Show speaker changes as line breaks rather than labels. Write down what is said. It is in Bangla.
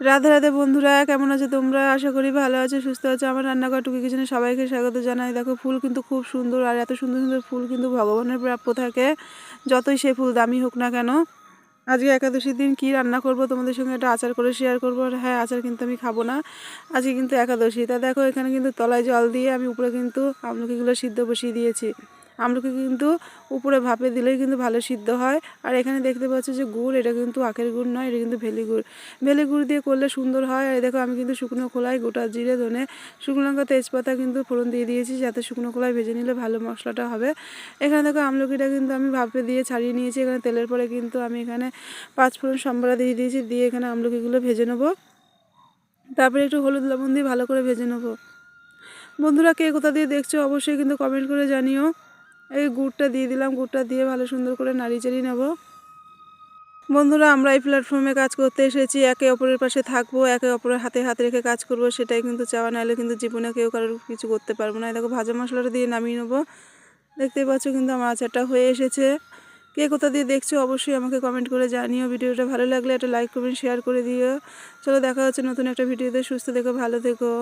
রাধে রাধে বন্ধুরা, কেমন আছো তোমরা? আশা করি ভালো আছো, সুস্থ আছো। আমার রান্নাঘর টুকি কিচেনে সবাইকে স্বাগত জানাই। দেখো, ফুল কিন্তু খুব সুন্দর আর এত সুন্দর সুন্দর ফুল কিন্তু ভগবানের প্রাপ্য থাকে, যতই সে ফুল দামি হোক না কেন। আজকে একাদশীর দিন কি রান্না করব তোমাদের সঙ্গে একটা আচার করে শেয়ার করব। আর হ্যাঁ আচার কিন্তু আমি খাব না। আজকে কিন্তু একাদশী। তা দেখো, এখানে কিন্তু তলায় জল দিয়ে আমি উপরে কিন্তু আমলকিগুলো সিদ্ধ বসিয়ে দিয়েছি। আমলকি কিন্তু উপরে ভাপে দিলেই কিন্তু ভালো সিদ্ধ হয়। আর এখানে দেখতে পাচ্ছ যে গুড়, এটা কিন্তু আখের গুড় নয়, এটা কিন্তু ভেলি গুড়। ভেলি গুড় দিয়ে করলে সুন্দর হয়। আর দেখো, আমি কিন্তু শুকনো খোলায় গোটা জিরে, ধনে, শুকনো লঙ্কা, তেজপাতা কিন্তু ফোড়ন দিয়ে দিয়েছি যাতে শুকনো খোলায় ভেজে নিলে ভালো মশলাটা হবে। এখানে দেখো, আমলকিটা কিন্তু আমি ভাপে দিয়ে ছাড়িয়ে নিয়েছি। এখানে তেলের পরে কিন্তু আমি এখানে পাঁচ ফোড়ন সম্বরা দিয়ে দিয়েছি, দিয়ে এখানে আমলকিগুলো ভেজে নেব। তারপরে একটু হলুদ লবণ দিয়ে ভালো করে ভেজে নেব। বন্ধুরা, কে কোথা দিয়ে দেখছ অবশ্যই কিন্তু কমেন্ট করে জানিও। এই গুড়টা দিয়ে দিলাম, গুড়টা দিয়ে ভালো সুন্দর করে নাড়িয়ে চাড়িয়ে নেব। বন্ধুরা, আমরা এই প্ল্যাটফর্মে কাজ করতে এসেছি, একে অপরের পাশে থাকব, একে অপরের হাতে হাত রেখে কাজ করব, সেটাই কিন্তু চাওয়া। নাহলে কিন্তু জীবনে কেউ কারোর কিছু করতে পারব না। দেখো, ভাজা মশলাটা দিয়ে নামিয়ে নেব। দেখতেই পাচ্ছ কিন্তু আমার আচারটা হয়ে এসেছে। কে কোথা দিয়ে দেখছ অবশ্যই আমাকে কমেন্ট করে জানিও। ভিডিওটা ভালো লাগলে একটা লাইক কমেন্ট শেয়ার করে দিও। চলো, দেখা হচ্ছে নতুন একটা ভিডিওতে। সুস্থ থেকো, ভালো থেকো।